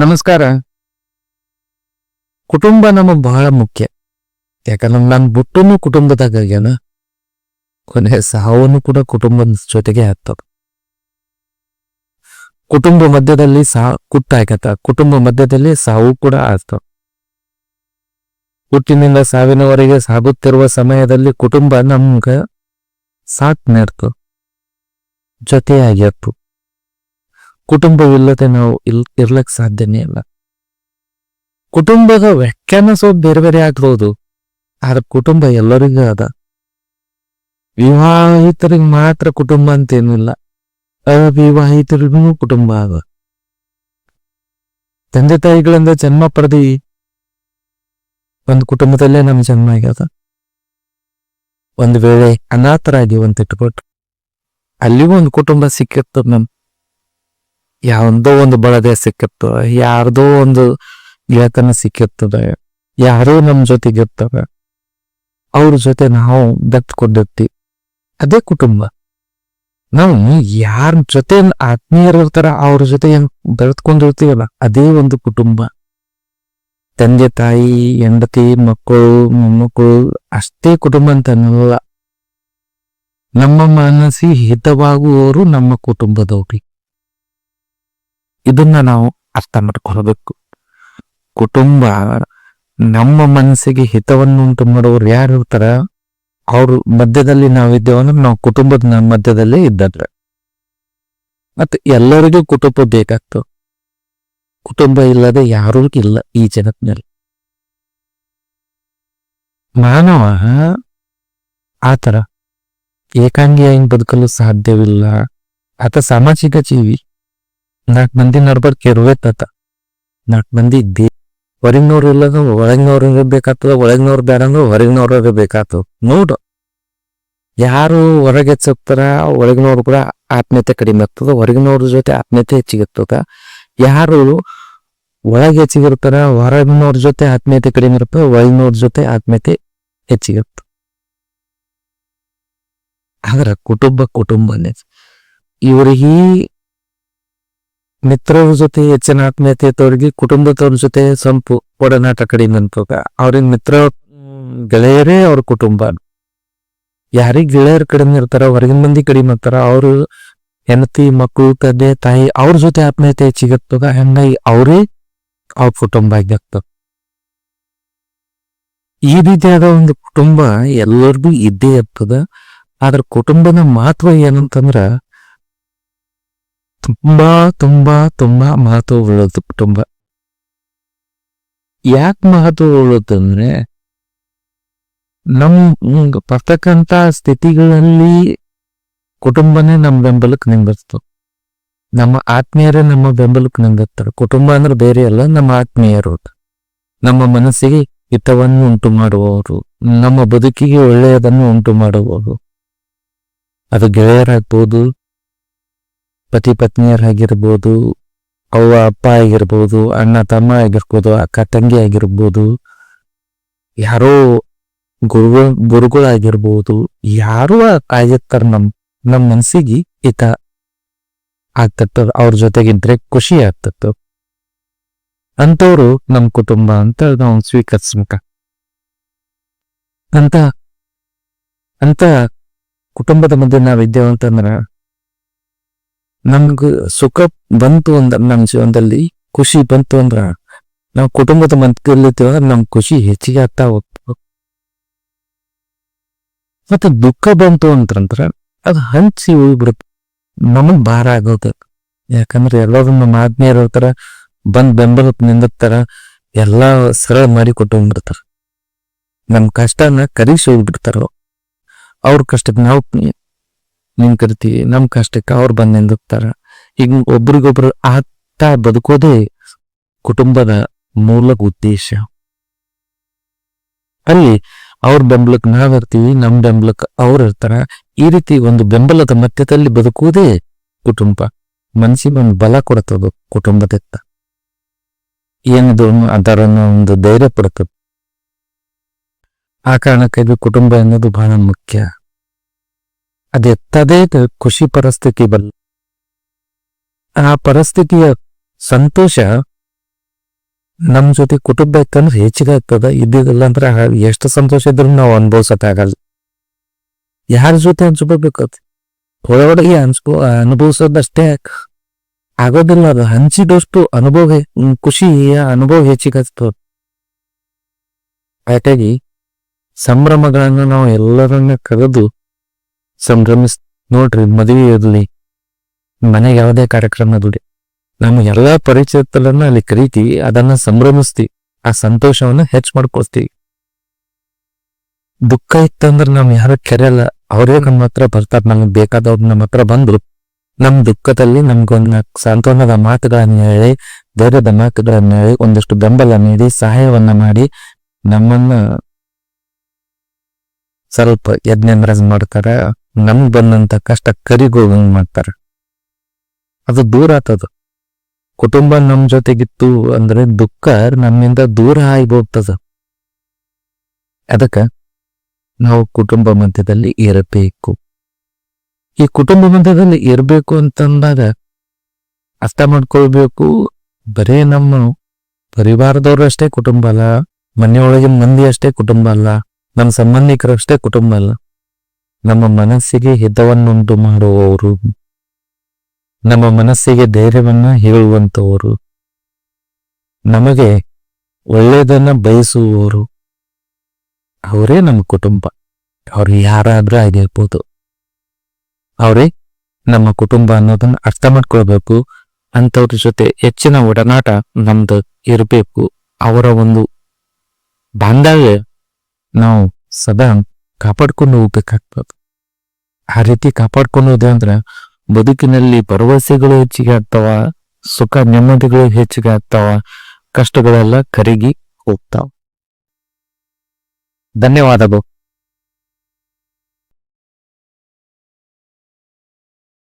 ನಮಸ್ಕಾರ. ಕುಟುಂಬ ನಮಗ್ ಬಹಳ ಮುಖ್ಯ. ಯಾಕಂದ್ರೆ ನಾನು ಬಿಟ್ಟುನು ಕುಟುಂಬದಾಗ ಆಗ್ಯಾನ, ಕೊನೆ ಸಾವನ್ನು ಕೂಡ ಕುಟುಂಬದ ಜೊತೆಗೆ ಆಗ್ತದ. ಕುಟುಂಬ ಮಧ್ಯದಲ್ಲಿ ಸಾ ಕುಟ್ಟಾಗತ್ತ ಕುಟುಂಬ ಮಧ್ಯದಲ್ಲಿ ಸಾವು ಕೂಡ ಆಗ್ತದ. ಹುಟ್ಟಿನಿಂದ ಸಾವಿನವರೆಗೆ ಸಾಗುತ್ತಿರುವ ಸಮಯದಲ್ಲಿ ಕುಟುಂಬ ನಮ್ಗ ಸಾಥ್ ನೀಡ್ತು ಜೊತೆಯಾಗಿರ್ತು ಕುಟುಂಬವಿಲ್ಲದೆ ನಾವು ಇಲ್, ಇರ್ಲಕ್ ಸಾಧ್ಯನೇ ಇಲ್ಲ. ಕುಟುಂಬದ ವ್ಯಾಖ್ಯಾನ ಸ್ವಲ್ಪ ಬೇರೆ ಬೇರೆ ಆಗ್ಬೋದು, ಆದ್ರೆ ಕುಟುಂಬ ಎಲ್ಲರಿಗೂ ಅದ. ವಿವಾಹಿತರಿಗೆ ಮಾತ್ರ ಕುಟುಂಬ ಅಂತೇನಿಲ್ಲ ಅವಿವಾಹಿತರಿಗೂ ಕುಟುಂಬ ಅದ. ತಂದೆ ತಾಯಿಗಳಿಂದ ಜನ್ಮ ಪಡೆದಿ ಒಂದು ಕುಟುಂಬದಲ್ಲೇ ನಮ್ ಜನ್ಮ ಆಗ್ಯದ. ಒಂದು ವೇಳೆ ಅನಾಥರಾಗಿ ಅಂತ ಇಟ್ಕೊಟ್ರು ಅಲ್ಲಿಗೂ ಒಂದು ಕುಟುಂಬ ಸಿಕ್ಕಿರ್ತದ ನಮ್ ಯಾವ್ದೋ ಒಂದು ಬಳದೆ ಸಿಕ್ಕಿರ್ತದ ಯಾರ್ದೋ ಒಂದು ಗೆಳೆತನ ಸಿಕ್ಕಿರ್ತದೆ, ಯಾರೋ ನಮ್ ಜೊತೆಗೆ ಇರ್ತಾರೆ ಅವ್ರ ಜೊತೆ ನಾವು ಬೆತ್ಕೊಂಡಿರ್ತೀವಿ ಅದೇ ಕುಟುಂಬ. ನಾವು ಯಾರ ಜೊತೆ ಆತ್ಮೀಯರಿರ್ತಾರ ಅವ್ರ ಜೊತೆ ಏನ್ ಬೆಳೆದ್ಕೊಂಡಿರ್ತೀವಲ್ಲ, ಅದೇ ಒಂದು ಕುಟುಂಬ. ತಂದೆ, ತಾಯಿ, ಹೆಂಡತಿ, ಮಕ್ಕಳು, ಮೊಮ್ಮಕ್ಕಳು, ಅಷ್ಟೇ ಕುಟುಂಬ ಅಂತ ನಮ್ಮ ಮನಸ್ಸಿಗೆ ಹಿತವಾಗುವವರು ನಮ್ಮ ಕುಟುಂಬದವ್ರಿ. ಇದನ್ನ ನಾವು ಅರ್ಥ ಮಾಡ್ಕೊಳ್ಬೇಕು ಕುಟುಂಬ, ನಮ್ಮ ಮನಸ್ಸಿಗೆ ಹಿತವನ್ನು ಉಂಟು ಮಾಡುವವರು ಯಾರು ಇರ್ತಾರ? ಅವ್ರ ಮಧ್ಯದಲ್ಲಿ ನಾವಿದ್ದೇವೆ ಅಂದ್ರೆ ನಾವು ಕುಟುಂಬದ ಮಧ್ಯದಲ್ಲೇ ಇದ್ದದ್ರ. ಮತ್ತೆ ಎಲ್ಲರಿಗೂ ಕುಟುಂಬ ಬೇಕಾಗ್ತವೆ ಕುಟುಂಬ ಇಲ್ಲದೆ ಯಾರೂ ಇಲ್ಲ ಈ ಜಗತ್ತಿನಲ್ಲಿ. ಮಾನವ ಆತರ ಏಕಾಂಗಿಯಾಗಿ ಬದುಕಲು ಸಾಧ್ಯವಿಲ್ಲ. ಆತ ಸಾಮಾಜಿಕ ಜೀವಿ. ನಾಲ್ಕು ಮಂದಿ ನಡ್ಬರ್ಕ್ ಇರ್ಬೇಕತ್ತ ನಾಲ್ಕು ಮಂದಿ ದೇ ಹೊರಗಿನವ್ರು ಇಲ್ಲದ ಒಳಗಿನವ್ರು ಬೇಕಾಗ್ತದ, ಒಳಗಿನವ್ರು ಬೇಡ ಅಂದ್ರೆ ಹೊರಗಿನವ್ರು ಇರಬೇಕಾಗ್ತದ ನೋಡು. ಯಾರು ಹೊರಗೆ ಹೆಚ್ಚಾಗ್ತಾರ ಒಳಗಿನವ್ರು ಕೂಡ ಆತ್ಮೀಯತೆ ಕಡಿಮೆ ಆಗ್ತದ, ಹೊರಗಿನವ್ರ ಜೊತೆ ಆತ್ಮೀಯತೆ ಹೆಚ್ಚಿಗಿರ್ತದ ಯಾರು ಒಳಗೆ ಹೆಚ್ಚಿಗಿರ್ತಾರ ಹೊರಗಿನವ್ರ ಜೊತೆ ಆತ್ಮೀಯತೆ ಕಡಿಮೆ ಇರ್ತದೆ, ಒಳಗಿನವ್ರ ಜೊತೆ ಆತ್ಮೀಯತೆ ಹೆಚ್ಚಿಗಿರ್ತದೆ ಆದ್ರ ಕುಟುಂಬ ಕುಟುಂಬನೇ. ಇವರಿಗೆ ಮಿತ್ರರ ಜೊತೆ, ಹೆಚ್ಚಿನ ಆತ್ಮೀಯತೆ ಇದ್ದವ್ರಿಗೆ ಕುಟುಂಬದವ್ರ ಜೊತೆ ಸಂಪು, ಒಡನಾಟ ಕಡಿಮೆ ಅನ್ಕೋಗ ಅವ್ರಿನ ಮಿತ್ರ ಗೆಳೆಯರೇ ಅವ್ರ ಕುಟುಂಬ. ಯಾರಿಗ್ ಗೆಳೆಯರ ಕಡಿಮೆ ಇರ್ತಾರ, ಹೊರಗಿನ ಮಂದಿ ಕಡಿಮೆ ಇರ್ತಾರ, ಅವರು ಹೆಂಡತಿ ಮಕ್ಕಳು ತಂದೆ, ತಾಯಿ, ಅವ್ರ ಜೊತೆ ಆತ್ಮೀಯತೆ ಹೆಚ್ಚಿಗಿರ್ತದ ಹಂಗಾಗಿ ಅವರೇ ಅವ್ರ ಕುಟುಂಬ ಆಗ್ತದ ಈ ರೀತಿಯಾದ ಒಂದು ಕುಟುಂಬ ಎಲ್ಲರಿಗೂ ಇದ್ದೇ ಇರ್ತದ. ಆದ್ರ ಕುಟುಂಬದ ಮಹತ್ವ ಏನಂತಂದ್ರ ತುಂಬಾ, ತುಂಬ ತುಂಬ ಮಹತ್ವ ಕುಟುಂಬ ಯಾಕೆ ಮಹತ್ವ ಉಳ್ಳದಂದ್ರೆ ನಮ್ ಬರ್ತಕ್ಕಂಥ ಸ್ಥಿತಿಗಳಲ್ಲಿ ಕುಟುಂಬನೇ ನಮ್ಮ ಬೆಂಬಲಕ್ಕೆ ನಿಂದಿರ್ತು ನಮ್ಮ ಆತ್ಮೀಯರೇ ನಮ್ಮ ಬೆಂಬಲಕ್ಕೆ ನಿಂದಿರ್ತಾರೆ ಕುಟುಂಬ ಅಂದ್ರೆ ಬೇರೆ ಅಲ್ಲ, ನಮ್ಮ ಆತ್ಮೀಯರು. ನಮ್ಮ ಮನಸ್ಸಿಗೆ ಹಿತವನ್ನು ಉಂಟು ಮಾಡುವವರು. ನಮ್ಮ ಬದುಕಿಗೆ ಒಳ್ಳೆಯದನ್ನು ಉಂಟು ಮಾಡುವವರು. ಅದು ಗೆಳೆಯರಾಗ್ಬೋದು ಪತಿ ಪತ್ನಿಯರಾಗಿರ್ಬೋದು, ಅವ್ವ, ಅಪ್ಪ ಆಗಿರ್ಬೋದು, ಅಣ್ಣ, ತಮ್ಮ ಆಗಿರ್ಬೋದು, ಅಕ್ಕ, ತಂಗಿ ಆಗಿರ್ಬೋದು, ಯಾರೋ ಗುರು ಗುರುಗಳಾಗಿರ್ಬೋದು, ಯಾರು ಆಗಿರ್ತಾರ ನಮ್ ನಮ್ ಮನ್ಸಿಗೆ ಹಿತ ಆಗ್ತತ್ತ, ಅವ್ರ ಜೊತೆಗಿದ್ರೆ ಖುಷಿ ಆಗ್ತತ್ತ. ಅಂತವ್ರು ನಮ್ ಕುಟುಂಬ ಅಂತ ನಾವು ಸ್ವೀಕರಿಸ್ಬೇಕ. ಅಂತ ಅಂತ ಕುಟುಂಬದ ಮಧ್ಯೆ ನಾವಿದ್ದೇವೆ ಅಂತಂದ್ರ ನಮ್ಗ ಸುಖ ಬಂತು ಅಂದ್ರೆ ನಮ್ಮ ಜೀವನದಲ್ಲಿ ಖುಷಿ ಬಂತು ಅಂದ್ರ ನಾವು ಕುಟುಂಬದ ಮಧ್ಯದಲ್ಲಿದ್ದೇವೆ ಅಂದ್ರೆ ನಮ್ ಖುಷಿ ಹೆಚ್ಚಿಗೆ ಆಗ್ತಾ ಹೋಗ್ತದೆ. ಮತ್ತೆ ದುಃಖ ಬಂತು ಅಂತಂದ್ರೆ ಅದು ಹಂಚಿ ಹೋಗ್ಬಿಡುತ್ತೆ ನಮಗ್ ಭಾರ ಆಗೋದು. ಯಾಕಂದ್ರೆ ಎಲ್ಲರೂ ನಮ್ಮ ಆತ್ಮೀಯರು ಇರ್ತಾರ ಬಂದ್ ಬೆಂಬಲಕ್ಕೆ ನಿಂದಿರ್ತಾರ ಎಲ್ಲಾ ಸರಳ ಮಾಡಿ ಕೊಟ್ಟೋಗ್ಬಿಡ್ತಾರ ನಮ್ ಕಷ್ಟನ ಕರಿಸಿ ಹೋಗ್ಬಿಡ್ತಾರ ಅವ್ರ ಕಷ್ಟಕ್ಕೆ ನಾವು ನಮ್ಮ ನಮ್ ಕಷ್ಟಕ್ಕೆ ಅವ್ರು ಬಂದ್ ನಿಂದಿರ್ತಾರ. ಈಗ ಒಬ್ರಿಗೊಬ್ರು ಆಗ್ತಾ ಬದುಕೋದೇ ಕುಟುಂಬದ ಮೂಲ ಉದ್ದೇಶ. ಅಲ್ಲಿ ಅವ್ರ ಬೆಂಬಲಕ್ಕೆ ನಾವಿರ್ತೀವಿ ನಮ್ ಬೆಂಬಲಕ್ಕೆ ಅವ್ರು ಇರ್ತಾರ. ಈ ರೀತಿ ಒಂದು ಬೆಂಬಲದ ಮಧ್ಯದಲ್ಲಿ ಬದುಕುವುದೇ ಕುಟುಂಬ. ಮನಸ್ಸಿಗೆ ಒಂದು ಬಲ ಕೊಡುತ್ತದು ಕುಟುಂಬದತ್ತ ಏನಿದು ಅದರ ಒಂದು ಧೈರ್ಯ ಪಡುತ್ತದೆ ಆ ಕಾರಣಕ್ಕಾಗಿ ಕುಟುಂಬ ಅನ್ನೋದು ಬಹಳ ಮುಖ್ಯ. ಅದೆತ್ತದೇ ಖುಷಿ ಪರಿಸ್ಥಿತಿ ಬಲ್ಲ ಆ ಪರಿಸ್ಥಿತಿಯ ಸಂತೋಷ ನಮ್ಮ ಜೊತೆ ಕುಟುಂಬ ಇತ್ತಂದ್ರೆ ಹೆಚ್ಚಿಗೆ ಆಗ್ತದ. ಇದ್ದಿದ್ದಿಲ್ಲ ಅಂದ್ರೆ ಎಷ್ಟು ಸಂತೋಷ ಇದ್ರೂ ನಾವು ಅನುಭವಿಸಕ್ ಆಗಲ್ಲ ಯಾರ ಜೊತೆ ಹಂಚ್ಕೋಬೇಕತ್ ಒಳಗಡೆ ಹಂಚ್ಕೋ ಅನುಭವಿಸೋದಷ್ಟೇ ಆಗೋದಿಲ್ಲ ಅದು. ಹಂಚಿದಷ್ಟು ಅನುಭವ ಖುಷಿಯ ಅನುಭವ ಹೆಚ್ಚಿಗೆ ಆಗ್ತದ ಹಾಗಾಗಿ ಸಂಭ್ರಮಗಳನ್ನ ನಾವು ಎಲ್ಲರನ್ನ ಕರೆದು ಸಂಭ್ರಮಿಸ್ ನೋಡ್ರಿ ಮದುವೆ ಇರಲಿ ಮನೆಗೆ ಯಾವುದೇ ಕಾರ್ಯಕ್ರಮ ಇರಲಿ ನಮ್ಮ ಎಲ್ಲಾ ಪರಿಚಯತಲನ್ನ ಅಲ್ಲಿ ಕರೀತೀವಿ, ಅದನ್ನ ಸಂಭ್ರಮಿಸ್ತೀವಿ, ಆ ಸಂತೋಷವನ್ನ ಹೆಚ್ಚು ಮಾಡ್ಕೊಳ್ತೀವಿ. ದುಃಖ ಇತ್ತಂದ್ರೆ ನಾವ್ ಯಾರು ಕೆರೆಯಲ್ಲ, ಅವರೇ ನಮ್ಮ ಹತ್ರ ಬರ್ತಾರೆ, ನಮ್ಗೆ ಬೇಕಾದವ್ರು ನಮ್ಮ ಹತ್ರ ಬಂದ್ರು. ನಮ್ ದುಃಖದಲ್ಲಿ ನಮ್ಗೊಂದ್ ಸಾಂತ್ವನದ ಮಾತುಗಳನ್ನ ಹೇಳಿ, ಧೈರ್ಯದ ಮಾತುಗಳನ್ನ ಹೇಳಿ, ಒಂದಷ್ಟು ಬೆಂಬಲ ನೀಡಿ, ಸಹಾಯವನ್ನ ಮಾಡಿ, ನಮ್ಮನ್ನ ಸ್ವಲ್ಪ ಯಜ್ಞ ಮಾಡ್ತಾರ ನಮ್ಗ್ ಬಂದಂತ ಕಷ್ಟ ಕರಿಗೋಗಂಗ್ ಮಾಡ್ತಾರೆ? ಅದು ದೂರ ಆತದ. ಕುಟುಂಬ ನಮ್ಮ ಜೊತೆಗಿತ್ತು ಅಂದ್ರೆ ದುಃಖ ನಮ್ಮಿಂದ ದೂರ ಆಗಿ ಅದಕ್ಕೆ ನಾವು ಕುಟುಂಬ ಮಧ್ಯದಲ್ಲಿ ಇರಬೇಕು. ಈ ಕುಟುಂಬ ಮಧ್ಯದಲ್ಲಿ ಇರಬೇಕು ಅಂತಂದಾಗ ಅರ್ಥ ಮಾಡ್ಕೊಳ್ಬೇಕು. ಬರೇ ನಮ್ಮ ಪರಿವಾರದವರು ಅಷ್ಟೇ ಕುಟುಂಬ ಅಲ್ಲ, ಮನೆಯೊಳಗಿನ ಮಂದಿ ಅಷ್ಟೇ ಕುಟುಂಬ ಅಲ್ಲ, ನಮ್ಮ ಸಂಬಂಧಿಕರಷ್ಟೇ ಕುಟುಂಬ ಅಲ್ಲ. ನಮ್ಮ ಮನಸ್ಸಿಗೆ ಹಿತವನ್ನುಂಟು ಮಾಡುವವರು. ನಮ್ಮ ಮನಸ್ಸಿಗೆ ಧೈರ್ಯವನ್ನ ಹೇಳುವಂಥವರು. ನಮಗೆ ಒಳ್ಳೆಯದನ್ನ ಬಯಸುವವರು. ಅವರೇ ನಮ್ಮ ಕುಟುಂಬ. ಅವರು ಯಾರಾದರೂ ಆಗಿರ್ಬೋದು. ಅವರೇ ನಮ್ಮ ಕುಟುಂಬ ಅನ್ನೋದನ್ನ ಅರ್ಥ ಮಾಡ್ಕೊಳ್ಬೇಕು. ಅಂಥವ್ರ ಜೊತೆ ಹೆಚ್ಚಿನ ಒಡನಾಟ ನಮ್ದು ಇರಬೇಕು. ಅವರ ಒಂದು ಬಾಂಧವ್ಯ ನಾವು ಸದಾ ಕಾಪಾಡ್ಕೊಂಡು ಹೋಗ್ಬೇಕಾಗ್ತದೆ. ಆ ರೀತಿ ಕಾಪಾಡ್ಕೊಂಡು ಹೋದೆ ಅಂದ್ರೆ ಬದುಕಿನಲ್ಲಿ ಭರವಸೆಗಳು ಹೆಚ್ಚಿಗೆ ಆಗ್ತಾವ, ಸುಖ ನೆಮ್ಮದಿಗಳು ಹೆಚ್ಚಿಗೆ ಆಗ್ತಾವ, ಕಷ್ಟಗಳೆಲ್ಲ ಕರಗಿ ಹೋಗ್ತಾವ. ಧನ್ಯವಾದಗಳು.